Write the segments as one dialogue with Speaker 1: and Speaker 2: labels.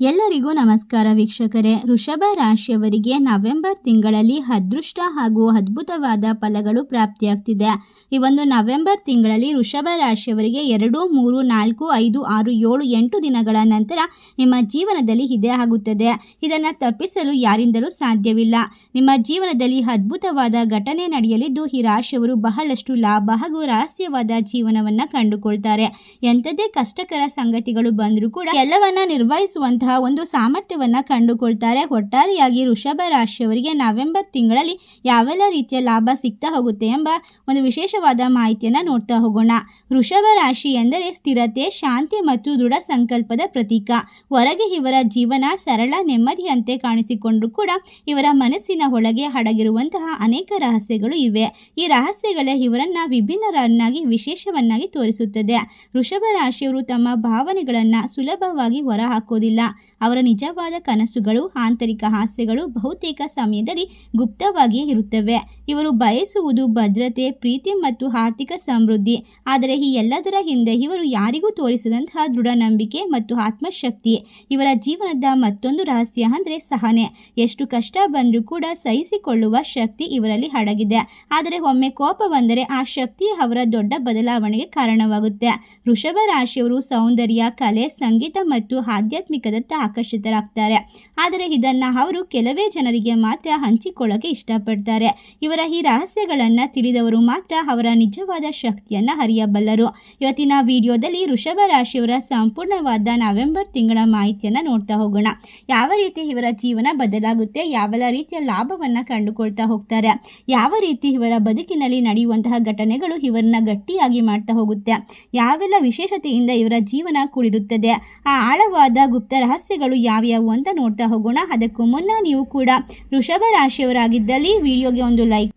Speaker 1: ಎಲ್ಲರಿಗೂ ನಮಸ್ಕಾರ ವೀಕ್ಷಕರೇ. ವೃಷಭ ರಾಶಿಯವರಿಗೆ ನವೆಂಬರ್ ತಿಂಗಳಲ್ಲಿ ಅದೃಷ್ಟ ಹಾಗೂ ಅದ್ಭುತವಾದ ಫಲಗಳು ಪ್ರಾಪ್ತಿಯಾಗ್ತಿದೆ. ಈ ಒಂದು ನವೆಂಬರ್ ತಿಂಗಳಲ್ಲಿ ವೃಷಭ ರಾಶಿಯವರಿಗೆ ಎರಡು, ಮೂರು, ನಾಲ್ಕು, ಐದು, ಆರು, ಏಳು, ಎಂಟು ದಿನಗಳ ನಂತರ ನಿಮ್ಮ ಜೀವನದಲ್ಲಿ ಇದೇ ಆಗುತ್ತದೆ. ಇದನ್ನು ತಪ್ಪಿಸಲು ಯಾರಿಂದಲೂ ಸಾಧ್ಯವಿಲ್ಲ. ನಿಮ್ಮ ಜೀವನದಲ್ಲಿ ಅದ್ಭುತವಾದ ಘಟನೆ ನಡೆಯಲಿದ್ದು, ಈ ರಾಶಿಯವರು ಬಹಳಷ್ಟು ಲಾಭ ಹಾಗೂ ರಹಸ್ಯವಾದ ಜೀವನವನ್ನು ಕಂಡುಕೊಳ್ತಾರೆ. ಎಂಥದೇ ಕಷ್ಟಕರ ಸಂಗತಿಗಳು ಬಂದರೂ ಕೂಡ ಎಲ್ಲವನ್ನ ನಿರ್ವಹಿಸುವಂತಹ ಒಂದು ಸಾಮರ್ಥ್ಯವನ್ನು ಕಂಡುಕೊಳ್ತಾರೆ. ಒಟ್ಟಾರೆಯಾಗಿ ವೃಷಭ ರಾಶಿಯವರಿಗೆ ನವೆಂಬರ್ ತಿಂಗಳಲ್ಲಿ ಯಾವೆಲ್ಲ ರೀತಿಯ ಲಾಭ ಸಿಗ್ತಾ ಹೋಗುತ್ತೆ ಎಂಬ ಒಂದು ವಿಶೇಷವಾದ ಮಾಹಿತಿಯನ್ನು ನೋಡ್ತಾ ಹೋಗೋಣ. ವೃಷಭ ರಾಶಿ ಎಂದರೆ ಸ್ಥಿರತೆ, ಶಾಂತಿ ಮತ್ತು ದೃಢ ಸಂಕಲ್ಪದ ಪ್ರತೀಕ. ಹೊರಗೆ ಇವರ ಜೀವನ ಸರಳ, ನೆಮ್ಮದಿಯಂತೆ ಕಾಣಿಸಿಕೊಂಡರೂ ಕೂಡ ಇವರ ಮನಸ್ಸಿನ ಒಳಗೆ ಅಡಗಿರುವಂತಹ ಅನೇಕ ರಹಸ್ಯಗಳು ಇವೆ. ಈ ರಹಸ್ಯಗಳೇ ಇವರನ್ನ ವಿಭಿನ್ನರನ್ನಾಗಿ, ವಿಶೇಷವನ್ನಾಗಿ ತೋರಿಸುತ್ತದೆ. ವೃಷಭ ರಾಶಿಯವರು ತಮ್ಮ ಭಾವನೆಗಳನ್ನು ಸುಲಭವಾಗಿ ಹೊರಹಾಕೋದಿಲ್ಲ. ಅವರ ನಿಜವಾದ ಕನಸುಗಳು, ಆಂತರಿಕ ಹಾಸ್ಯಗಳು ಬಹುತೇಕ ಸಮಯದಲ್ಲಿ ಗುಪ್ತವಾಗಿಯೇ ಇರುತ್ತವೆ. ಇವರು ಬಯಸುವುದು ಭದ್ರತೆ, ಪ್ರೀತಿ ಮತ್ತು ಆರ್ಥಿಕ ಸಮೃದ್ಧಿ. ಆದರೆ ಈ ಎಲ್ಲದರ ಹಿಂದೆ ಇವರು ಯಾರಿಗೂ ತೋರಿಸದಂತಹ ದೃಢ ನಂಬಿಕೆ ಮತ್ತು ಆತ್ಮಶಕ್ತಿ. ಇವರ ಜೀವನದ ಮತ್ತೊಂದು ರಹಸ್ಯ ಅಂದರೆ ಸಹನೆ. ಎಷ್ಟು ಕಷ್ಟ ಬಂದರೂ ಕೂಡ ಸಹಿಸಿಕೊಳ್ಳುವ ಶಕ್ತಿ ಇವರಲ್ಲಿ ಅಡಗಿದೆ. ಆದರೆ ಒಮ್ಮೆ ಕೋಪ ಬಂದರೆ ಆ ಶಕ್ತಿ ಅವರ ದೊಡ್ಡ ಬದಲಾವಣೆಗೆ ಕಾರಣವಾಗುತ್ತೆ. ವೃಷಭ ರಾಶಿಯವರು ಸೌಂದರ್ಯ, ಕಲೆ, ಸಂಗೀತ ಮತ್ತು ಆಧ್ಯಾತ್ಮಿಕದತ್ತ ಆಕರ್ಷಿತರಾಗ್ತಾರೆ. ಆದರೆ ಇದನ್ನು ಅವರು ಕೆಲವೇ ಜನರಿಗೆ ಮಾತ್ರ ಹಂಚಿಕೊಳ್ಳೋಕೆ ಇಷ್ಟಪಡ್ತಾರೆ. ಇವರ ಈ ರಹಸ್ಯಗಳನ್ನು ತಿಳಿದವರು ಮಾತ್ರ ಅವರ ನಿಜವಾದ ಶಕ್ತಿಯನ್ನು ಅರಿಯಬಲ್ಲರು. ಇವತ್ತಿನ ವಿಡಿಯೋದಲ್ಲಿ ವೃಷಭ ರಾಶಿಯವರ ಸಂಪೂರ್ಣವಾದ ನವೆಂಬರ್ ತಿಂಗಳ ಮಾಹಿತಿಯನ್ನು ನೋಡ್ತಾ ಹೋಗೋಣ. ಯಾವ ರೀತಿ ಇವರ ಜೀವನ ಬದಲಾಗುತ್ತೆ, ಯಾವೆಲ್ಲ ರೀತಿಯ ಲಾಭವನ್ನು ಕಂಡುಕೊಳ್ತಾ ಹೋಗ್ತಾರೆ, ಯಾವ ರೀತಿ ಇವರ ಬದುಕಿನಲ್ಲಿ ನಡೆಯುವಂತಹ ಘಟನೆಗಳು ಇವರನ್ನ ಗಟ್ಟಿಯಾಗಿ ಮಾಡ್ತಾ ಹೋಗುತ್ತೆ, ಯಾವೆಲ್ಲ ವಿಶೇಷತೆಯಿಂದ ಇವರ ಜೀವನ ಕೂಡಿರುತ್ತದೆ, ಆ ಆಳವಾದ ಗುಪ್ತ ರಹಸ್ಯಗಳು ಯಾವ್ಯಾವು ಅಂತ ನೋಡ್ತಾ ಹೋಗೋಣ. ಅದಕ್ಕೂ ಮುನ್ನ ನೀವು ಕೂಡ ವೃಷಭ ರಾಶಿಯವರಾಗಿದ್ದಲ್ಲಿ ವಿಡಿಯೋಗೆ ಒಂದು ಲೈಕ್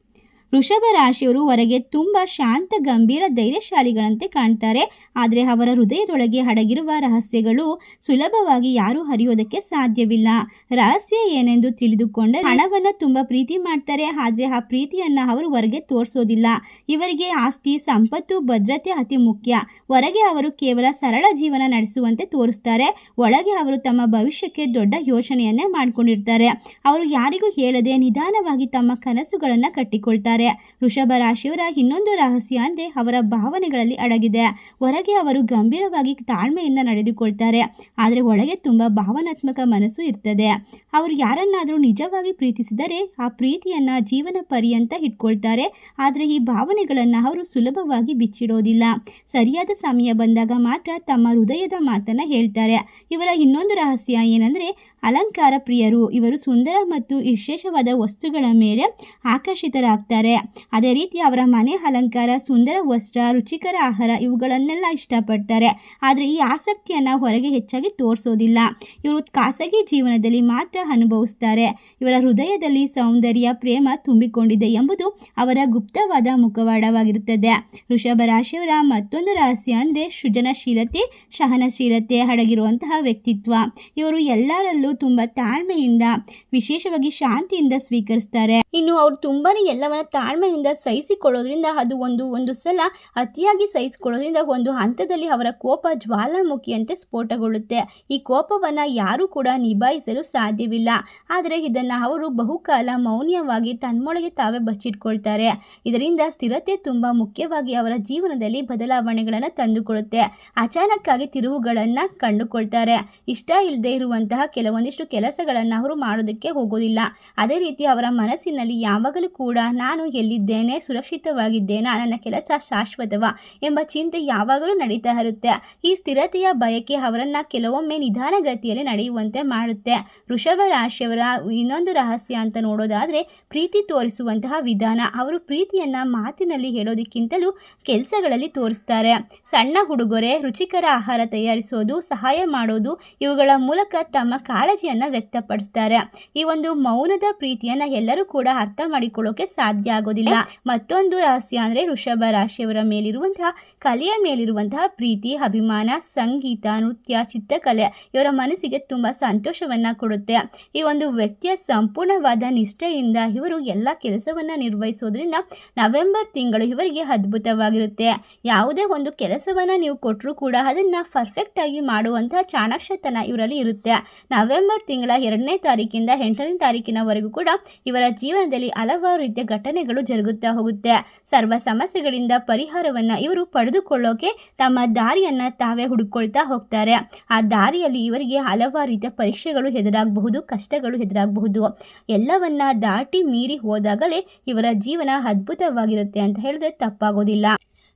Speaker 1: ವೃಷಭ ರಾಶಿಯವರು ಹೊರಗೆ ತುಂಬ ಶಾಂತ, ಗಂಭೀರ, ಧೈರ್ಯಶಾಲಿಗಳಂತೆ ಕಾಣ್ತಾರೆ. ಆದರೆ ಅವರ ಹೃದಯದೊಳಗೆ ಅಡಗಿರುವ ರಹಸ್ಯಗಳು ಸುಲಭವಾಗಿ ಯಾರೂ ಹರಿಯೋದಕ್ಕೆ ಸಾಧ್ಯವಿಲ್ಲ. ರಹಸ್ಯ ಏನೆಂದು ತಿಳಿದುಕೊಂಡ ಹಣವನ್ನು ತುಂಬ ಪ್ರೀತಿ ಮಾಡ್ತಾರೆ. ಆದರೆ ಆ ಪ್ರೀತಿಯನ್ನು ಅವರು ಹೊರಗೆ ತೋರಿಸೋದಿಲ್ಲ. ಇವರಿಗೆ ಆಸ್ತಿ, ಸಂಪತ್ತು, ಭದ್ರತೆ ಅತಿ ಮುಖ್ಯ. ಹೊರಗೆ ಅವರು ಕೇವಲ ಸರಳ ಜೀವನ ನಡೆಸುವಂತೆ ತೋರಿಸ್ತಾರೆ. ಒಳಗೆ ಅವರು ತಮ್ಮ ಭವಿಷ್ಯಕ್ಕೆ ದೊಡ್ಡ ಯೋಚನೆಯನ್ನೇ ಮಾಡಿಕೊಂಡಿರ್ತಾರೆ. ಅವರು ಯಾರಿಗೂ ಹೇಳದೆ ನಿಧಾನವಾಗಿ ತಮ್ಮ ಕನಸುಗಳನ್ನು ಕಟ್ಟಿಕೊಳ್ತಾರೆ. ವೃಷಭ ರಾಶಿಯವರ ಇನ್ನೊಂದು ರಹಸ್ಯ ಅಂದರೆ ಅವರ ಭಾವನೆಗಳಲ್ಲಿ ಅಡಗಿದೆ. ಹೊರಗೆ ಅವರು ಗಂಭೀರವಾಗಿ ತಾಳ್ಮೆಯಿಂದ ನಡೆದುಕೊಳ್ತಾರೆ. ಆದರೆ ಒಳಗೆ ತುಂಬ ಭಾವನಾತ್ಮಕ ಮನಸ್ಸು ಇರ್ತದೆ. ಅವರು ಯಾರನ್ನಾದರೂ ನಿಜವಾಗಿ ಪ್ರೀತಿಸಿದರೆ ಆ ಪ್ರೀತಿಯನ್ನು ಜೀವನ ಪರ್ಯಂತ ಇಟ್ಕೊಳ್ತಾರೆ. ಆದರೆ ಈ ಭಾವನೆಗಳನ್ನು ಅವರು ಸುಲಭವಾಗಿ ಬಿಚ್ಚಿಡೋದಿಲ್ಲ. ಸರಿಯಾದ ಸಮಯ ಬಂದಾಗ ಮಾತ್ರ ತಮ್ಮ ಹೃದಯದ ಮಾತನ್ನು ಹೇಳ್ತಾರೆ. ಇವರ ಇನ್ನೊಂದು ರಹಸ್ಯ ಏನಂದರೆ ಅಲಂಕಾರ ಪ್ರಿಯರು, ಇವರು ಸುಂದರ ಮತ್ತು ವಿಶೇಷವಾದ ವಸ್ತುಗಳ ಮೇಲೆ ಆಕರ್ಷಿತರಾಗ್ತಾರೆ. ಅದೇ ರೀತಿ ಅವರ ಮನೆ ಅಲಂಕಾರ, ಸುಂದರ ವಸ್ತ್ರ, ರುಚಿಕರ ಆಹಾರ ಇವುಗಳನ್ನೆಲ್ಲ ಇಷ್ಟಪಡ್ತಾರೆ. ಆದರೆ ಈ ಆಸಕ್ತಿಯನ್ನು ಹೊರಗೆ ಹೆಚ್ಚಾಗಿ ತೋರಿಸೋದಿಲ್ಲ. ಇವರು ಖಾಸಗಿ ಜೀವನದಲ್ಲಿ ಮಾತ್ರ ಅನುಭವಿಸ್ತಾರೆ. ಇವರ ಹೃದಯದಲ್ಲಿ ಸೌಂದರ್ಯ, ಪ್ರೇಮ ತುಂಬಿಕೊಂಡಿದೆ ಎಂಬುದು ಅವರ ಗುಪ್ತವಾದ ಮುಖವಾಡವಾಗಿರುತ್ತದೆ. ಋಷಭ ರಾಶಿಯವರ ಮತ್ತೊಂದು ರಹಸ್ಯ ಅಂದರೆ ಸೃಜನಶೀಲತೆ, ಸಹನಶೀಲತೆ, ಅಡಗಿರುವಂತಹ ವ್ಯಕ್ತಿತ್ವ. ಇವರು ಎಲ್ಲರಲ್ಲೂ ತುಂಬ ತಾಳ್ಮೆಯಿಂದ, ವಿಶೇಷವಾಗಿ ಶಾಂತಿಯಿಂದ ಸ್ವೀಕರಿಸ್ತಾರೆ. ಇನ್ನು ಅವರು ತುಂಬಾನೇ ಎಲ್ಲವನ್ನ ತಾಳ್ಮೆಯಿಂದ ಸಹಿಸಿಕೊಳ್ಳೋದ್ರಿಂದ ಅದು ಒಂದು ಒಂದು ಸಲ ಅತಿಯಾಗಿ ಸಹಿಸಿಕೊಳ್ಳೋದ್ರಿಂದ ಒಂದು ಹಂತದಲ್ಲಿ ಅವರ ಕೋಪ ಜ್ವಾಲಾಮುಖಿಯಂತೆ ಸ್ಫೋಟಗೊಳ್ಳುತ್ತೆ. ಈ ಕೋಪವನ್ನ ಯಾರು ಕೂಡ ನಿಭಾಯಿಸಲು ಸಾಧ್ಯವಿಲ್ಲ. ಆದರೆ ಇದನ್ನ ಅವರು ಬಹುಕಾಲ ಮೌನ್ಯವಾಗಿ ತನ್ನೊಳಗೆ ತಾವೇ ಬಚ್ಚಿಟ್ಕೊಳ್ತಾರೆ. ಇದರಿಂದ ಸ್ಥಿರತೆ ತುಂಬಾ ಮುಖ್ಯವಾಗಿ ಅವರ ಜೀವನದಲ್ಲಿ ಬದಲಾವಣೆಗಳನ್ನು ತಂದುಕೊಡುತ್ತೆ. ಅಚಾನಕ್ಕಾಗಿ ತಿರುವುಗಳನ್ನು ಕಂಡುಕೊಳ್ತಾರೆ. ಇಷ್ಟ ಇಲ್ಲದೆ ಇರುವಂತಹ ಕೆಲವೊಂದಿಷ್ಟು ಕೆಲಸಗಳನ್ನು ಅವರು ಮಾಡೋದಕ್ಕೆ ಹೋಗೋದಿಲ್ಲ. ಅದೇ ರೀತಿ ಅವರ ಮನಸ್ಸಿನಲ್ಲಿ ಯಾವಾಗಲೂ ಕೂಡ ನಾನು ಎಲ್ಲಿದ್ದೇನೆ, ಸುರಕ್ಷಿತವಾಗಿದ್ದೇನಾ, ನನ್ನ ಕೆಲಸ ಶಾಶ್ವತವ ಎಂಬ ಚಿಂತೆ ಯಾವಾಗಲೂ ನಡೀತಾ ಇರುತ್ತೆ. ಈ ಸ್ಥಿರತೆಯ ಬಯಕೆ ಅವರನ್ನು ಕೆಲವೊಮ್ಮೆ ನಿಧಾನಗತಿಯಲ್ಲಿ ನಡೆಯುವಂತೆ ಮಾಡುತ್ತೆ. ವೃಷಭ ರಾಶಿಯವರ ಇನ್ನೊಂದು ರಹಸ್ಯ ಅಂತ ನೋಡೋದಾದರೆ ಪ್ರೀತಿ ತೋರಿಸುವಂತಹ ವಿಧಾನ. ಅವರು ಪ್ರೀತಿಯನ್ನು ಮಾತಿನಲ್ಲಿ ಹೇಳೋದಕ್ಕಿಂತಲೂ ಕೆಲಸಗಳಲ್ಲಿ ತೋರಿಸ್ತಾರೆ. ಸಣ್ಣ ಹುಡುಗರೆ ರುಚಿಕರ ಆಹಾರ ತಯಾರಿಸೋದು, ಸಹಾಯ ಮಾಡೋದು ಇವುಗಳ ಮೂಲಕ ತಮ್ಮ ಕಾಳಜಿಯನ್ನು ವ್ಯಕ್ತಪಡಿಸ್ತಾರೆ. ಈ ಒಂದು ಮೌನದ ಪ್ರೀತಿಯನ್ನ ಎಲ್ಲರೂ ಕೂಡ ಅರ್ಥ ಮಾಡಿಕೊಳ್ಳೋಕೆ ಸಾಧ್ಯ ಆಗೋದಿಲ್ಲ. ಮತ್ತೊಂದು ರಹಸ್ಯ ಅಂದ್ರೆ ಋಷಭ ರಾಶಿಯವರ ಮೇಲಿರುವಂತಹ, ಕಲೆಯ ಮೇಲಿರುವಂತಹ ಪ್ರೀತಿ, ಅಭಿಮಾನ, ಸಂಗೀತ, ನೃತ್ಯ, ಚಿತ್ರಕಲೆ ಇವರ ಮನಸ್ಸಿಗೆ ತುಂಬಾ ಸಂತೋಷವನ್ನ ಕೊಡುತ್ತೆ. ಈ ಒಂದು ವ್ಯಕ್ತಿಯ ಸಂಪೂರ್ಣವಾದ ನಿಷ್ಠೆಯಿಂದ ಇವರು ಎಲ್ಲ ಕೆಲಸವನ್ನ ನಿರ್ವಹಿಸೋದ್ರಿಂದ ನವೆಂಬರ್ ತಿಂಗಳು ಇವರಿಗೆ ಅದ್ಭುತವಾಗಿರುತ್ತೆ. ಯಾವುದೇ ಒಂದು ಕೆಲಸವನ್ನ ನೀವು ಕೊಟ್ಟರು ಕೂಡ ಅದನ್ನ ಪರ್ಫೆಕ್ಟ್ ಆಗಿ ಮಾಡುವಂತಹ ಚಾಣಾಕ್ಷತನ ಇವರಲ್ಲಿ ಇರುತ್ತೆ. ನವೆಂಬರ್ ತಿಂಗಳ ಎರಡನೇ ತಾರೀಕಿಂದ ಎಂಟನೇ ತಾರೀಕಿನವರೆಗೂ ಕೂಡ ಇವರ ಜೀವನದಲ್ಲಿ ಹಲವಾರು ರೀತಿಯ ಘಟನೆಗಳು ಜರುಗುತ್ತಾ ಹೋಗುತ್ತೆ. ಸರ್ವ ಸಮಸ್ಯೆಗಳಿಂದ ಪರಿಹಾರವನ್ನ ಇವರು ಪಡೆದುಕೊಳ್ಳೋಕೆ ತಮ್ಮ ದಾರಿಯನ್ನ ತಾವೇ ಹುಡುಕೊಳ್ತಾ ಹೋಗ್ತಾರೆ. ಆ ದಾರಿಯಲ್ಲಿ ಇವರಿಗೆ ಹಲವಾರು ರೀತಿಯ ಪರೀಕ್ಷೆಗಳು ಎದುರಾಗಬಹುದು, ಕಷ್ಟಗಳು ಎದುರಾಗಬಹುದು. ಎಲ್ಲವನ್ನ ದಾಟಿ ಮೀರಿ ಹೋದಾಗಲೇ ಇವರ ಜೀವನ ಅದ್ಭುತವಾಗಿರುತ್ತೆ ಅಂತ ಹೇಳಿದ್ರೆ ತಪ್ಪಾಗೋದಿಲ್ಲ.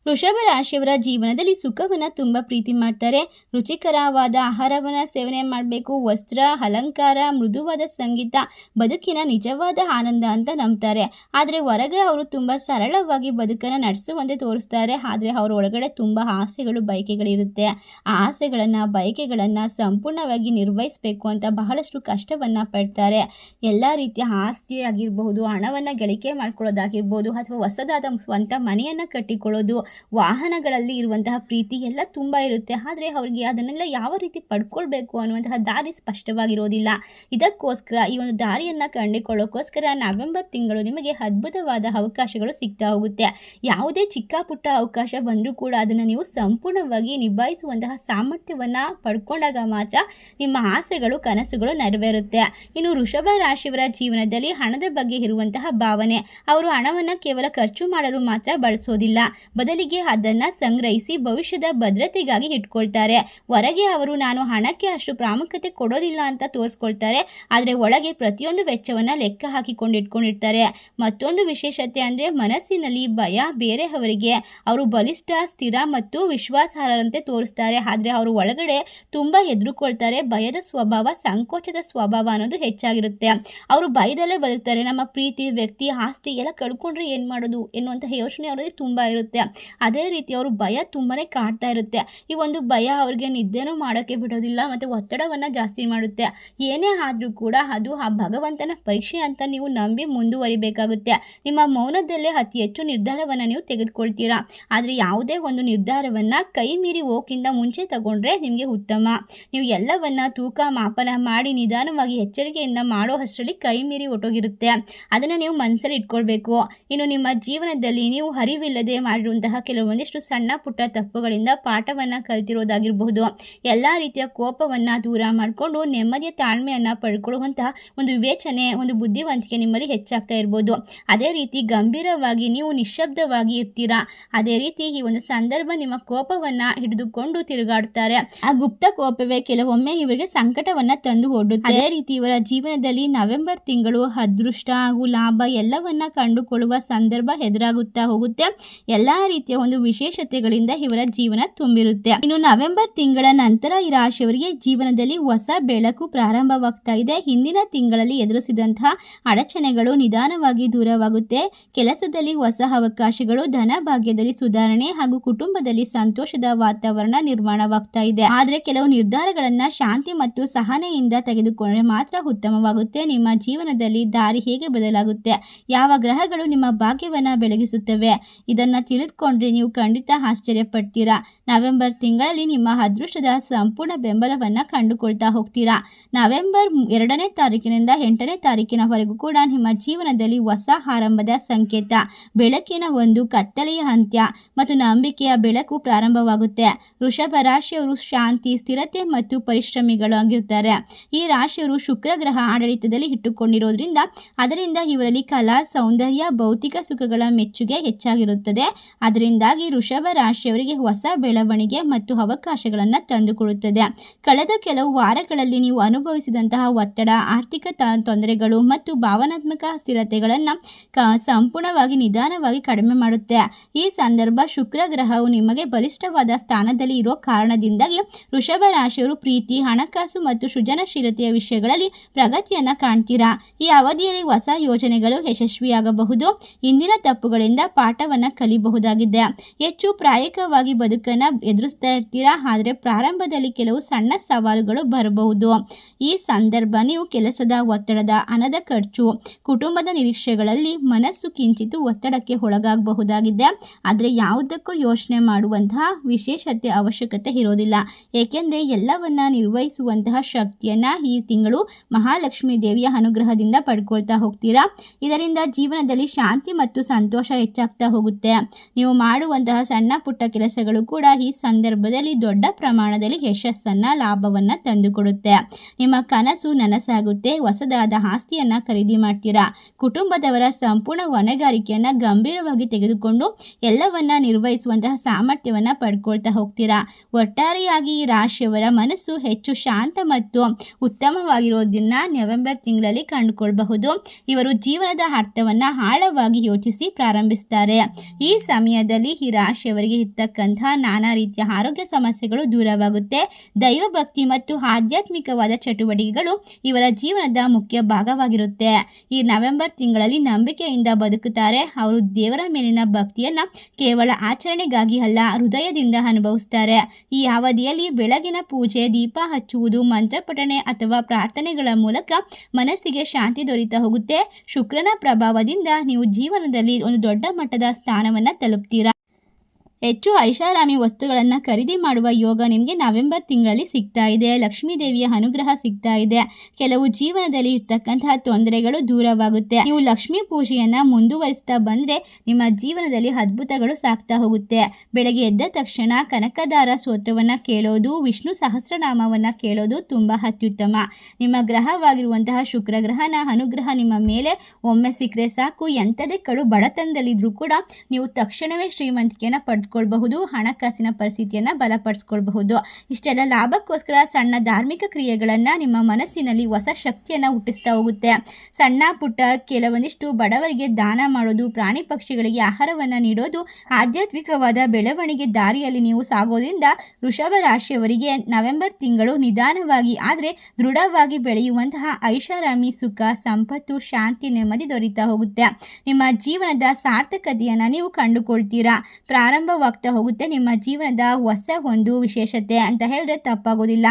Speaker 1: ವೃಷಭ ರಾಶಿಯವರ ಜೀವನದಲ್ಲಿ ಸುಖವನ್ನು ತುಂಬ ಪ್ರೀತಿ ಮಾಡ್ತಾರೆ. ರುಚಿಕರವಾದ ಆಹಾರವನ್ನು ಸೇವನೆ ಮಾಡಬೇಕು. ವಸ್ತ್ರ, ಅಲಂಕಾರ, ಮೃದುವಾದ ಸಂಗೀತ ಬದುಕಿನ ನಿಜವಾದ ಆನಂದ ಅಂತ ನಂಬ್ತಾರೆ. ಆದರೆ ಹೊರಗೆ ಅವರು ತುಂಬ ಸರಳವಾಗಿ ಬದುಕನ್ನು ನಡೆಸುವಂತೆ ತೋರಿಸ್ತಾರೆ. ಆದರೆ ಅವರ ಒಳಗಡೆ ತುಂಬ ಆಸೆಗಳು, ಬಯಕೆಗಳಿರುತ್ತೆ. ಆ ಆಸೆಗಳನ್ನು, ಬಯಕೆಗಳನ್ನು ಸಂಪೂರ್ಣವಾಗಿ ನಿರ್ವಹಿಸಬೇಕು ಅಂತ ಬಹಳಷ್ಟು ಕಷ್ಟವನ್ನು ಪಡ್ತಾರೆ. ಎಲ್ಲ ರೀತಿಯ ಆಸ್ತಿ ಆಗಿರಬಹುದು, ಹಣವನ್ನು ಗಳಿಕೆ ಮಾಡ್ಕೊಳ್ಳೋದಾಗಿರ್ಬೋದು ಅಥವಾ ಹೊಸದಾದ ಸ್ವಂತ ಮನೆಯನ್ನು ಕಟ್ಟಿಕೊಳ್ಳೋದು ವಾಹನಗಳಲ್ಲಿ ಇರುವಂತಹ ಪ್ರೀತಿ ಎಲ್ಲ ತುಂಬ ಇರುತ್ತೆ. ಆದರೆ ಅವರಿಗೆ ಅದನ್ನೆಲ್ಲ ಯಾವ ರೀತಿ ಪಡ್ಕೊಳ್ಬೇಕು ಅನ್ನುವಂತಹ ದಾರಿ ಸ್ಪಷ್ಟವಾಗಿರೋದಿಲ್ಲ. ಇದಕ್ಕೋಸ್ಕರ ಈ ಒಂದು ದಾರಿಯನ್ನು ಕಂಡುಕೊಳ್ಳೋಕ್ಕೋಸ್ಕರ ನವೆಂಬರ್ ತಿಂಗಳು ನಿಮಗೆ ಅದ್ಭುತವಾದ ಅವಕಾಶಗಳು ಸಿಗ್ತಾ ಹೋಗುತ್ತೆ. ಯಾವುದೇ ಚಿಕ್ಕ ಪುಟ್ಟ ಅವಕಾಶ ಬಂದರೂ ಕೂಡ ಅದನ್ನು ನೀವು ಸಂಪೂರ್ಣವಾಗಿ ನಿಭಾಯಿಸುವಂತಹ ಸಾಮರ್ಥ್ಯವನ್ನು ಪಡ್ಕೊಂಡಾಗ ಮಾತ್ರ ನಿಮ್ಮ ಆಸೆಗಳು, ಕನಸುಗಳು ನೆರವೇರುತ್ತೆ. ಇನ್ನು ವೃಷಭ ರಾಶಿಯವರ ಜೀವನದಲ್ಲಿ ಹಣದ ಬಗ್ಗೆ ಇರುವಂತಹ ಭಾವನೆ. ಅವರು ಹಣವನ್ನು ಕೇವಲ ಖರ್ಚು ಮಾಡಲು ಮಾತ್ರ ಬಳಸೋದಿಲ್ಲ. ಬದಲಿಗೆ ಅದನ್ನು ಸಂಗ್ರಹಿಸಿ ಭವಿಷ್ಯದ ಭದ್ರತೆಗಾಗಿ ಇಟ್ಕೊಳ್ತಾರೆ. ಹೊರಗೆ ಅವರು, ನಾನು ಹಣಕ್ಕೆ ಅಷ್ಟು ಪ್ರಾಮುಖ್ಯತೆ ಕೊಡೋದಿಲ್ಲ ಅಂತ ತೋರಿಸ್ಕೊಳ್ತಾರೆ. ಆದರೆ ಒಳಗೆ ಪ್ರತಿಯೊಂದು ವೆಚ್ಚವನ್ನು ಲೆಕ್ಕ ಹಾಕಿಕೊಂಡು ಇಟ್ಕೊಂಡಿರ್ತಾರೆ. ಮತ್ತೊಂದು ವಿಶೇಷತೆ ಅಂದರೆ ಮನಸ್ಸಿನಲ್ಲಿ ಭಯ ಬೇರೆಯವರಿಗೆ. ಅವರು ಬಲಿಷ್ಠ, ಸ್ಥಿರ ಮತ್ತು ವಿಶ್ವಾಸಾರ್ಹರಂತೆ ತೋರಿಸ್ತಾರೆ. ಆದರೆ ಅವರು ಒಳಗಡೆ ತುಂಬ ಎದುರುಕೊಳ್ತಾರೆ ಭಯದ ಸ್ವಭಾವ, ಸಂಕೋಚದ ಸ್ವಭಾವ ಅನ್ನೋದು ಹೆಚ್ಚಾಗಿರುತ್ತೆ. ಅವರು ಭಯದಲ್ಲೇ ಬದುಕ್ತಾರೆ. ನಮ್ಮ ಪ್ರೀತಿ, ವ್ಯಕ್ತಿ, ಆಸ್ತಿ ಎಲ್ಲ ಕಳ್ಕೊಂಡ್ರೆ ಏನು ಮಾಡೋದು? ಎನ್ನುವಂತಹ ಯೋಚನೆ ಅವರಲ್ಲಿ ತುಂಬ ಇರುತ್ತೆ. ಅದೇ ರೀತಿ ಅವರು ಭಯ ತುಂಬಾ ಕಾಡ್ತಾ ಇರುತ್ತೆ. ಈ ಒಂದು ಭಯ ಅವ್ರಿಗೆ ನಿದ್ದೆನೂ ಮಾಡೋಕ್ಕೆ ಬಿಡೋದಿಲ್ಲ, ಮತ್ತು ಒತ್ತಡವನ್ನು ಜಾಸ್ತಿ ಮಾಡುತ್ತೆ. ಏನೇ ಆದರೂ ಕೂಡ ಅದು ಆ ಭಗವಂತನ ಪರೀಕ್ಷೆ ಅಂತ ನೀವು ನಂಬಿ ಮುಂದುವರಿಬೇಕಾಗುತ್ತೆ. ನಿಮ್ಮ ಮೌನದಲ್ಲೇ ಅತಿ ಹೆಚ್ಚು ನಿರ್ಧಾರವನ್ನು ನೀವು ತೆಗೆದುಕೊಳ್ತೀರಾ? ಆದರೆ ಯಾವುದೇ ಒಂದು ನಿರ್ಧಾರವನ್ನು ಕೈ ಮೀರಿ ಹೋಗಿಂತ ಮುಂಚೆ ತಗೊಂಡ್ರೆ ನಿಮಗೆ ಉತ್ತಮ. ನೀವು ಎಲ್ಲವನ್ನ ತೂಕ, ಮಾಪನ ಮಾಡಿ ನಿಧಾನವಾಗಿ ಎಚ್ಚರಿಕೆಯಿಂದ ಮಾಡೋ ಅಷ್ಟರಲ್ಲಿ ಕೈ ಮೀರಿ ಹೊಟ್ಟೋಗಿರುತ್ತೆ ಅದನ್ನು ನೀವು ಮನಸ್ಸಲ್ಲಿ ಇಟ್ಕೊಳ್ಬೇಕು. ಇನ್ನು ನಿಮ್ಮ ಜೀವನದಲ್ಲಿ ನೀವು ಅರಿವಿಲ್ಲದೆ ಮಾಡಿರುವಂತಹ ಕೆಲವೊಂದಿಷ್ಟು ಸಣ್ಣ ಪುಟ್ಟ ತಪ್ಪುಗಳಿಂದ ಪಾಠವನ್ನು ಕಲ್ತಿರೋದಾಗಿರಬಹುದು. ಎಲ್ಲ ರೀತಿಯ ಕೋಪವನ್ನು ದೂರ ಮಾಡಿಕೊಂಡು ನೆಮ್ಮದಿಯ ತಾಳ್ಮೆಯನ್ನು ಪಡ್ಕೊಳ್ಳುವಂತಹ ಒಂದು ವಿವೇಚನೆ, ಒಂದು ಬುದ್ಧಿವಂತಿಕೆ ನಿಮ್ಮಲ್ಲಿ ಹೆಚ್ಚಾಗ್ತಾ ಇರ್ಬೋದು. ಅದೇ ರೀತಿ ಗಂಭೀರವಾಗಿ ನೀವು ನಿಶ್ಶಬ್ದವಾಗಿ ಇರ್ತೀರಾ? ಅದೇ ರೀತಿ ಈ ಒಂದು ಸಂದರ್ಭ ನಿಮ್ಮ ಕೋಪವನ್ನು ಹಿಡಿದುಕೊಂಡು ತಿರುಗಾಡುತ್ತಾರೆ ಆ ಗುಪ್ತ ಕೋಪವೇ ಕೆಲವೊಮ್ಮೆ ಇವರಿಗೆ ಸಂಕಟವನ್ನ ತಂದು ಒಡ್ಡುತ್ತೆ. ಅದೇ ರೀತಿ ಇವರ ಜೀವನದಲ್ಲಿ ನವೆಂಬರ್ ತಿಂಗಳು ಅದೃಷ್ಟ ಹಾಗೂ ಲಾಭ ಎಲ್ಲವನ್ನ ಕಂಡುಕೊಳ್ಳುವ ಸಂದರ್ಭ ಎದುರಾಗುತ್ತಾ ಹೋಗುತ್ತೆ. ಎಲ್ಲಾ ರೀತಿಯ ಒಂದು ವಿಶೇಷತೆಗಳಿಂದ ಇವರ ಜೀವನ ತುಂಬಿರುತ್ತೆ. ಇನ್ನು ನವೆಂಬರ್ ತಿಂಗಳ ನಂತರ ಈ ರಾಶಿಯವರಿಗೆ ಜೀವನದಲ್ಲಿ ಹೊಸ ಬೆಳಕು ಪ್ರಾರಂಭವಾಗ್ತಾ ಇದೆ. ಹಿಂದಿನ ತಿಂಗಳಲ್ಲಿ ಎದುರಿಸಿದಂತಹ ಅಡಚಣೆಗಳು ನಿಧಾನವಾಗಿ ದೂರವಾಗುತ್ತೆ. ಕೆಲಸದಲ್ಲಿ ಹೊಸ ಅವಕಾಶಗಳು, ಧನ ಭಾಗ್ಯದಲ್ಲಿ ಸುಧಾರಣೆ ಹಾಗೂ ಕುಟುಂಬದಲ್ಲಿ ಸಂತೋಷದ ವಾತಾವರಣ ನಿರ್ಮಾಣವಾಗ್ತಾ ಇದೆ. ಆದ್ರೆ ಕೆಲವು ನಿರ್ಧಾರಗಳನ್ನ ಶಾಂತಿ ಮತ್ತು ಸಹನೆಯಿಂದ ತೆಗೆದುಕೊಂಡ್ರೆ ಮಾತ್ರ ಉತ್ತಮವಾಗುತ್ತೆ. ನಿಮ್ಮ ಜೀವನದಲ್ಲಿ ದಾರಿ ಹೇಗೆ ಬದಲಾಗುತ್ತೆ? ಯಾವ ಗ್ರಹಗಳು ನಿಮ್ಮ ಭಾಗ್ಯವನ್ನ ಬೆಳಗಿಸುತ್ತವೆ? ಇದನ್ನ ತಿಳಿದುಕೊಂಡ್ರೆ ನೀವು ಖಂಡಿತ ಆಶ್ಚರ್ಯ ಪಡ್ತೀರಾ ನವೆಂಬರ್ ತಿಂಗಳಲ್ಲಿ ನಿಮ್ಮ ಅದೃಷ್ಟದ ಸಂಪೂರ್ಣ ಬೆಂಬಲವನ್ನು ಕಂಡುಕೊಳ್ತಾ ಹೋಗ್ತೀರಾ. ನವೆಂಬರ್ ಎರಡನೇ ತಾರೀಕಿನಿಂದ ಎಂಟನೇ ತಾರೀಕಿನವರೆಗೂ ಕೂಡ ನಿಮ್ಮ ಜೀವನದಲ್ಲಿ ಹೊಸ ಆರಂಭದ ಸಂಕೇತ. ಬೆಳಕಿನ ಒಂದು ಕತ್ತಲೆಯ ಅಂತ್ಯ ಮತ್ತು ನಂಬಿಕೆಯ ಬೆಳಕು ಪ್ರಾರಂಭವಾಗುತ್ತೆ. ವೃಷಭ ರಾಶಿಯವರು ಶಾಂತಿ, ಸ್ಥಿರತೆ ಮತ್ತು ಪರಿಶ್ರಮಿಗಳಾಗಿರ್ತಾರೆ ಈ ರಾಶಿಯವರು ಶುಕ್ರ ಗ್ರಹ ಆಡಳಿತದಲ್ಲಿ ಇಟ್ಟುಕೊಂಡಿರೋದ್ರಿಂದ ಅದರಿಂದ ಇವರಲ್ಲಿ ಕಲಾ, ಸೌಂದರ್ಯ, ಭೌತಿಕ ಸುಖಗಳ ಮೆಚ್ಚುಗೆ ಹೆಚ್ಚಾಗಿರುತ್ತದೆ. ಅದರಿಂದಾಗಿ ವೃಷಭ ರಾಶಿಯವರಿಗೆ ಹೊಸ ಬೆಳವಣಿಗೆ ಮತ್ತು ಅವಕಾಶಗಳನ್ನು ತಂದುಕೊಡುತ್ತದೆ. ಕಳೆದ ಕೆಲವು ವಾರಗಳಲ್ಲಿ ನೀವು ಅನುಭವಿಸಿದಂತಹ ಒತ್ತಡ, ಆರ್ಥಿಕ ತೊಂದರೆಗಳು ಮತ್ತು ಭಾವನಾತ್ಮಕ ಸ್ಥಿರತೆಗಳನ್ನು ಸಂಪೂರ್ಣವಾಗಿ ನಿಧಾನವಾಗಿ ಕಡಿಮೆ ಮಾಡುತ್ತೆ. ಈ ಸಂದರ್ಭ ಶುಕ್ರ ಗ್ರಹವು ನಿಮಗೆ ಬಲಿಷ್ಠವಾದ ಸ್ಥಾನದಲ್ಲಿ ಇರೋ ಕಾರಣದಿಂದಾಗಿ ವೃಷಭ ರಾಶಿಯವರು ಪ್ರೀತಿ, ಹಣಕಾಸು ಮತ್ತು ಸೃಜನಶೀಲತೆಯ ವಿಷಯಗಳಲ್ಲಿ ಪ್ರಗತಿಯನ್ನು ಕಾಣ್ತೀರಾ? ಈ ಅವಧಿಯಲ್ಲಿ ಹೊಸ ಯೋಜನೆಗಳು ಯಶಸ್ವಿಯಾಗಬಹುದು. ಇಂದಿನ ತಪ್ಪುಗಳಿಂದ ಪಾಠವನ್ನು ಕಲಿಬಹುದಾಗಿದೆ. ಇದೆ ಹೆಚ್ಚು ಪ್ರಾಯೋಗಿಕವಾಗಿ ಬದುಕನ್ನು ಎದುರಿಸ್ತಾ ಇರ್ತೀರಾ ಆದರೆ ಪ್ರಾರಂಭದಲ್ಲಿ ಕೆಲವು ಸಣ್ಣ ಸವಾಲುಗಳು ಬರಬಹುದು. ಈ ಸಂದರ್ಭ ನೀವು ಕೆಲಸದ ಒತ್ತಡದ ಹಣದ ಖರ್ಚು, ಕುಟುಂಬದ ನಿರೀಕ್ಷೆಗಳಲ್ಲಿ ಮನಸ್ಸು ಕಿಂಚಿತು ಒತ್ತಡಕ್ಕೆ ಒಳಗಾಗಬಹುದಾಗಿದೆ. ಆದರೆ ಯಾವುದಕ್ಕೂ ಯೋಚನೆ ಮಾಡುವಂತಹ ವಿಶೇಷತೆ ಅವಶ್ಯಕತೆ ಇರೋದಿಲ್ಲ. ಏಕೆಂದರೆ ಎಲ್ಲವನ್ನ ನಿರ್ವಹಿಸುವಂತಹ ಶಕ್ತಿಯನ್ನು ಈ ತಿಂಗಳು ಮಹಾಲಕ್ಷ್ಮಿ ದೇವಿಯ ಅನುಗ್ರಹದಿಂದ ಪಡ್ಕೊಳ್ತಾ ಹೋಗ್ತೀರಾ? ಇದರಿಂದ ಜೀವನದಲ್ಲಿ ಶಾಂತಿ ಮತ್ತು ಸಂತೋಷ ಹೆಚ್ಚಾಗ್ತಾ ಹೋಗುತ್ತೆ. ನೀವು ಮಾಡುವಂತಹ ಸಣ್ಣ ಪುಟ್ಟ ಕೆಲಸಗಳು ಕೂಡ ಈ ಸಂದರ್ಭದಲ್ಲಿ ದೊಡ್ಡ ಪ್ರಮಾಣದಲ್ಲಿ ಯಶಸ್ಸನ್ನು, ಲಾಭವನ್ನು ತಂದುಕೊಡುತ್ತೆ. ನಿಮ್ಮ ಕನಸು ನನಸಾಗುತ್ತೆ. ಹೊಸದಾದ ಆಸ್ತಿಯನ್ನು ಖರೀದಿ ಮಾಡ್ತೀರಾ? ಕುಟುಂಬದವರ ಸಂಪೂರ್ಣ ಹೊಣೆಗಾರಿಕೆಯನ್ನು ಗಂಭೀರವಾಗಿ ತೆಗೆದುಕೊಂಡು ಎಲ್ಲವನ್ನ ನಿರ್ವಹಿಸುವಂತಹ ಸಾಮರ್ಥ್ಯವನ್ನು ಪಡ್ಕೊಳ್ತಾ ಹೋಗ್ತೀರಾ? ಒಟ್ಟಾರೆಯಾಗಿ ಈ ರಾಶಿಯವರ ಮನಸ್ಸು ಹೆಚ್ಚು ಶಾಂತ ಮತ್ತು ಉತ್ತಮವಾಗಿರೋದನ್ನ ನವೆಂಬರ್ ತಿಂಗಳಲ್ಲಿ ಕಂಡುಕೊಳ್ಬಹುದು. ಇವರು ಜೀವನದ ಅರ್ಥವನ್ನು ಆಳವಾಗಿ ಯೋಚಿಸಿ ಪ್ರಾರಂಭಿಸ್ತಾರೆ. ಈ ಸಮಯದಲ್ಲಿ ಈ ರಾಶಿಯವರಿಗೆ ಇರ್ತಕ್ಕಂತಹ ನಾನಾ ರೀತಿಯ ಆರೋಗ್ಯ ಸಮಸ್ಯೆಗಳು ದೂರವಾಗುತ್ತೆ. ದೈವಭಕ್ತಿ ಮತ್ತು ಆಧ್ಯಾತ್ಮಿಕವಾದ ಚಟುವಟಿಕೆಗಳು ಇವರ ಜೀವನದ ಮುಖ್ಯ ಭಾಗವಾಗಿರುತ್ತೆ. ಈ ನವೆಂಬರ್ ತಿಂಗಳಲ್ಲಿ ನಂಬಿಕೆಯಿಂದ ಬದುಕುತ್ತಾರೆ. ಅವರು ದೇವರ ಮೇಲಿನ ಭಕ್ತಿಯನ್ನು ಕೇವಲ ಆಚರಣೆಗಾಗಿ ಅಲ್ಲ, ಹೃದಯದಿಂದ ಅನುಭವಿಸ್ತಾರೆ. ಈ ಅವಧಿಯಲ್ಲಿ ಬೆಳಗಿನ ಪೂಜೆ, ದೀಪ ಹಚ್ಚುವುದು, ಮಂತ್ರಪಠಣೆ ಅಥವಾ ಪ್ರಾರ್ಥನೆಗಳ ಮೂಲಕ ಮನಸ್ಸಿಗೆ ಶಾಂತಿ ದೊರೀತಾ ಹೋಗುತ್ತೆ. ಶುಕ್ರನ ಪ್ರಭಾವದಿಂದ ನೀವು ಜೀವನದಲ್ಲಿ ಒಂದು ದೊಡ್ಡ ಮಟ್ಟದ ಸ್ಥಾನವನ್ನು ತಲುಪ್ತೀರಾ. ಹೆಚ್ಚು ಐಷಾರಾಮಿ ವಸ್ತುಗಳನ್ನು ಖರೀದಿ ಮಾಡುವ ಯೋಗ ನಿಮಗೆ ನವೆಂಬರ್ ತಿಂಗಳಲ್ಲಿ ಸಿಗ್ತಾ ಇದೆ. ಲಕ್ಷ್ಮೀ ದೇವಿಯ ಅನುಗ್ರಹ ಸಿಗ್ತಾ ಇದೆ. ಕೆಲವು ಜೀವನದಲ್ಲಿ ಇರ್ತಕ್ಕಂತಹ ತೊಂದರೆಗಳು ದೂರವಾಗುತ್ತೆ. ನೀವು ಲಕ್ಷ್ಮೀ ಪೂಜೆಯನ್ನ ಮುಂದುವರಿಸ್ತಾ ಬಂದ್ರೆ ನಿಮ್ಮ ಜೀವನದಲ್ಲಿ ಅದ್ಭುತಗಳು ಸಾಕ್ತಾ ಹೋಗುತ್ತೆ. ಬೆಳಗ್ಗೆ ಎದ್ದ ತಕ್ಷಣ ಕನಕದಾರ ಸ್ತೋತ್ರವನ್ನ ಕೇಳೋದು, ವಿಷ್ಣು ಸಹಸ್ರನಾಮವನ್ನ ಕೇಳೋದು ತುಂಬಾ ಅತ್ಯುತ್ತಮ. ನಿಮ್ಮ ಗ್ರಹವಾಗಿರುವಂತಹ ಶುಕ್ರ ಗ್ರಹನ ಅನುಗ್ರಹ ನಿಮ್ಮ ಮೇಲೆ ಒಮ್ಮೆ ಸಿಕ್ಕರೆ ಸಾಕು. ಎಂಥದೇ ಕಡು ಬಡತನದಲ್ಲಿದ್ರೂ ಕೂಡ ನೀವು ತಕ್ಷಣವೇ ಶ್ರೀಮಂತಿಕೆಯನ್ನು ಪಡೆದು ಪಡೆದುಕೊಳ್ಬಹುದು ಹಣಕಾಸಿನ ಪರಿಸ್ಥಿತಿಯನ್ನು ಬಲಪಡಿಸ್ಕೊಳ್ಬಹುದು. ಇಷ್ಟೆಲ್ಲ ಲಾಭಕ್ಕೋಸ್ಕರ ಸಣ್ಣ ಧಾರ್ಮಿಕ ಕ್ರಿಯೆಗಳನ್ನು ನಿಮ್ಮ ಮನಸ್ಸಿನಲ್ಲಿ ಹೊಸ ಶಕ್ತಿಯನ್ನು ಹುಟ್ಟಿಸ್ತಾ ಹೋಗುತ್ತೆ. ಸಣ್ಣ ಪುಟ್ಟ ಕೆಲವೊಂದಿಷ್ಟು ಬಡವರಿಗೆ ದಾನ ಮಾಡೋದು, ಪ್ರಾಣಿ ಪಕ್ಷಿಗಳಿಗೆ ಆಹಾರವನ್ನು ನೀಡೋದು, ಆಧ್ಯಾತ್ಮಿಕವಾದ ಬೆಳವಣಿಗೆ ದಾರಿಯಲ್ಲಿ ನೀವು ಸಾಗೋದ್ರಿಂದ ವೃಷಭ ರಾಶಿಯವರಿಗೆ ನವೆಂಬರ್ ತಿಂಗಳು ನಿಧಾನವಾಗಿ, ಆದರೆ ದೃಢವಾಗಿ ಬೆಳೆಯುವಂತಹ ಐಷಾರಾಮಿ ಸುಖ, ಸಂಪತ್ತು, ಶಾಂತಿ, ನೆಮ್ಮದಿ ದೊರೀತಾ ಹೋಗುತ್ತೆ. ನಿಮ್ಮ ಜೀವನದ ಸಾರ್ಥಕತೆಯನ್ನು ನೀವು ಕಂಡುಕೊಳ್ತೀರಾ? ಪ್ರಾರಂಭ ಆಗ್ತಾ ಹೋಗುತ್ತೆ. ನಿಮ್ಮ ಜೀವನದ ಹೊಸ ಒಂದು ವಿಶೇಷತೆ ಅಂತ ಹೇಳಿದ್ರೆ ತಪ್ಪಾಗೋದಿಲ್ಲ.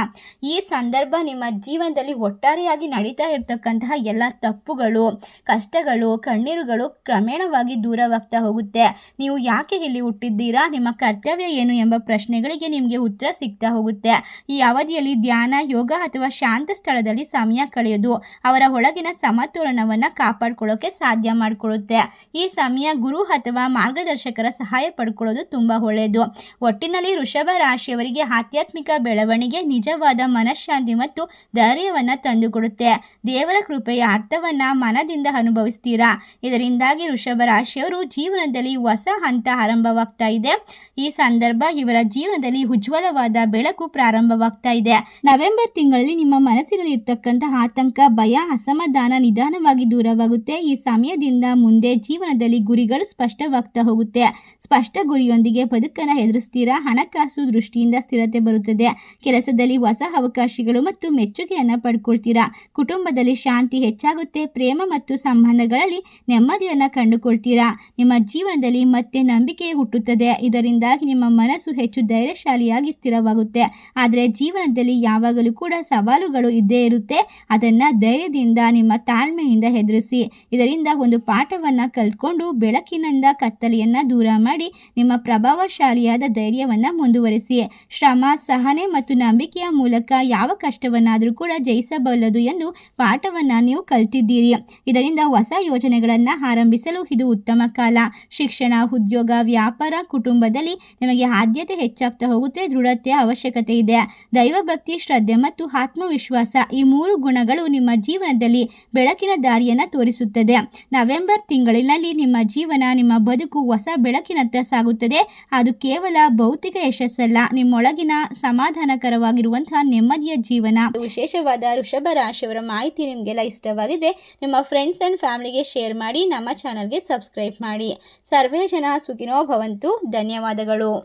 Speaker 1: ಈ ಸಂದರ್ಭ ನಿಮ್ಮ ಜೀವನದಲ್ಲಿ ಒಟ್ಟಾರೆಯಾಗಿ ನಡೀತಾ ಇರತಕ್ಕಂತಹ ಎಲ್ಲ ತಪ್ಪುಗಳು, ಕಷ್ಟಗಳು, ಕಣ್ಣೀರುಗಳು ಕ್ರಮೇಣವಾಗಿ ದೂರವಾಗ್ತಾ ಹೋಗುತ್ತೆ. ನೀವು ಯಾಕೆ ಇಲ್ಲಿ ಹುಟ್ಟಿದ್ದೀರಾ? ನಿಮ್ಮ ಕರ್ತವ್ಯ ಏನು ಎಂಬ ಪ್ರಶ್ನೆಗಳಿಗೆ ನಿಮಗೆ ಉತ್ತರ ಸಿಗ್ತಾ ಹೋಗುತ್ತೆ. ಈ ಅವಧಿಯಲ್ಲಿ ಧ್ಯಾನ, ಯೋಗ ಅಥವಾ ಶಾಂತ ಸ್ಥಳದಲ್ಲಿ ಸಮಯ ಕಳೆಯೋದು ಅವರ ಒಳಗಿನ ಸಮತೋಲನವನ್ನು ಕಾಪಾಡ್ಕೊಳ್ಳೋಕೆ ಸಾಧ್ಯ ಮಾಡಿಕೊಳ್ಳುತ್ತೆ. ಈ ಸಮಯ ಗುರು ಅಥವಾ ಮಾರ್ಗದರ್ಶಕರ ಸಹಾಯ ಪಡ್ಕೊಳ್ಳೋದು ಒಳ್ಳೆಯದು. ಒಟ್ಟಿನಲ್ಲಿ ವೃಷಭ ರಾಶಿಯವರಿಗೆ ಆಧ್ಯಾತ್ಮಿಕ ಬೆಳವಣಿಗೆ, ನಿಜವಾದ ಮನಃಶಾಂತಿ ಮತ್ತು ಧೈರ್ಯವನ್ನು ತಂದುಕೊಡುತ್ತೆ. ದೇವರ ಕೃಪೆಯ ಅರ್ಥವನ್ನು ಮನದಿಂದ ಅನುಭವಿಸ್ತೀರಾ? ಇದರಿಂದಾಗಿ ವೃಷಭ ರಾಶಿಯವರು ಜೀವನದಲ್ಲಿ ಹೊಸ ಹಂತ ಆರಂಭವಾಗ್ತಾ ಇದೆ. ಈ ಸಂದರ್ಭ ಇವರ ಜೀವನದಲ್ಲಿ ಉಜ್ವಲವಾದ ಬೆಳಕು ಪ್ರಾರಂಭವಾಗ್ತಾ ಇದೆ. ನವೆಂಬರ್ ತಿಂಗಳಲ್ಲಿ ನಿಮ್ಮ ಮನಸ್ಸಿನಲ್ಲಿ ಇರ್ತಕ್ಕಂತಹ ಆತಂಕ, ಭಯ, ಅಸಮಾಧಾನ ನಿಧಾನವಾಗಿ ದೂರವಾಗುತ್ತೆ. ಈ ಸಮಯದಿಂದ ಮುಂದೆ ಜೀವನದಲ್ಲಿ ಗುರಿಗಳು ಸ್ಪಷ್ಟವಾಗ್ತಾ ಹೋಗುತ್ತೆ. ಸ್ಪಷ್ಟ ಗುರಿಯೊಂದಿಗೆ ಬದುಕನ್ನು ಎದುರಿಸ್ತೀರಾ ಹಣಕಾಸು ದೃಷ್ಟಿಯಿಂದ ಸ್ಥಿರತೆ ಬರುತ್ತದೆ. ಕೆಲಸದಲ್ಲಿ ಹೊಸ ಅವಕಾಶಗಳು ಮತ್ತು ಮೆಚ್ಚುಗೆಯನ್ನು ಪಡ್ಕೊಳ್ತೀರಾ? ಕುಟುಂಬದಲ್ಲಿ ಶಾಂತಿ ಹೆಚ್ಚಾಗುತ್ತೆ. ಪ್ರೇಮ ಮತ್ತು ಸಂಬಂಧಗಳಲ್ಲಿ ನೆಮ್ಮದಿಯನ್ನು ಕಂಡುಕೊಳ್ತೀರಾ? ನಿಮ್ಮ ಜೀವನದಲ್ಲಿ ಮತ್ತೆ ನಂಬಿಕೆ ಹುಟ್ಟುತ್ತದೆ. ಇದರಿಂದಾಗಿ ನಿಮ್ಮ ಮನಸ್ಸು ಹೆಚ್ಚು ಧೈರ್ಯಶಾಲಿಯಾಗಿ ಸ್ಥಿರವಾಗುತ್ತೆ. ಆದರೆ ಜೀವನದಲ್ಲಿ ಯಾವಾಗಲೂ ಕೂಡ ಸವಾಲುಗಳು ಇದ್ದೇ ಇರುತ್ತೆ. ಅದನ್ನು ಧೈರ್ಯದಿಂದ, ನಿಮ್ಮ ತಾಳ್ಮೆಯಿಂದ ಎದುರಿಸಿ ಇದರಿಂದ ಒಂದು ಪಾಠವನ್ನು ಕಲ್ತ್ಕೊಂಡು ಬೆಳಕಿನಿಂದ ಕತ್ತಲೆಯನ್ನು ದೂರ ಮಾಡಿ ನಿಮ್ಮ ಪ್ರಭಾವಶಾಲಿಯಾದ ಧೈರ್ಯವನ್ನು ಮುಂದುವರಿಸಿ, ಶ್ರಮ, ಸಹನೆ ಮತ್ತು ನಂಬಿಕೆಯ ಮೂಲಕ ಯಾವ ಕಷ್ಟವನ್ನಾದರೂ ಕೂಡ ಜಯಿಸಬಲ್ಲದು ಎಂದು ಪಾಠವನ್ನು ನೀವು ಕಲ್ತಿದ್ದೀರಿ. ಇದರಿಂದ ಹೊಸ ಯೋಜನೆಗಳನ್ನು ಆರಂಭಿಸಲು ಇದು ಉತ್ತಮ ಕಾಲ. ಶಿಕ್ಷಣ, ಉದ್ಯೋಗ, ವ್ಯಾಪಾರ, ಕುಟುಂಬದಲ್ಲಿ ನಿಮಗೆ ಆದ್ಯತೆ ಹೆಚ್ಚಾಗ್ತಾ ಹೋಗುತ್ತೆ. ದೃಢತೆಯ ಅವಶ್ಯಕತೆ ಇದೆ. ದೈವಭಕ್ತಿ ಶ್ರದ್ಧೆ ಮತ್ತು ಆತ್ಮವಿಶ್ವಾಸ ಈ ಮೂರು ಗುಣಗಳು ನಿಮ್ಮ ಜೀವನದಲ್ಲಿ ಬೆಳಕಿನ ದಾರಿಯನ್ನು ತೋರಿಸುತ್ತದೆ. ನವೆಂಬರ್ ತಿಂಗಳಿನಲ್ಲಿ ನಿಮ್ಮ ಜೀವನ, ನಿಮ್ಮ ಬದುಕು ಹೊಸ ಬೆಳಕಿನತ್ತ ಸಾಗುತ್ತದೆ. ಅದು ಕೇವಲ ಭೌತಿಕ ಯಶಸ್ಸಲ್ಲ, ನಿಮ್ಮೊಳಗಿನ ಸಮಾಧಾನಕರವಾಗಿರುವಂತಹ ನೆಮ್ಮದಿಯ ಜೀವನ. ವಿಶೇಷವಾದ ಋಷಭ ರಾಶಿಯವರ ಮಾಹಿತಿ ನಿಮಗೆಲ್ಲ ಇಷ್ಟವಾಗಿದ್ರೆ ನಿಮ್ಮ ಫ್ರೆಂಡ್ಸ್ ಅಂಡ್ ಫ್ಯಾಮಿಲಿಗೆ ಶೇರ್ ಮಾಡಿ, ನಮ್ಮ ಚಾನಲ್ಗೆ ಸಬ್ಸ್ಕ್ರೈಬ್ ಮಾಡಿ. ಸರ್ವೇ ಜನ ಸುಖಿನೋ ಭವಂತು. ಧನ್ಯವಾದಗಳು.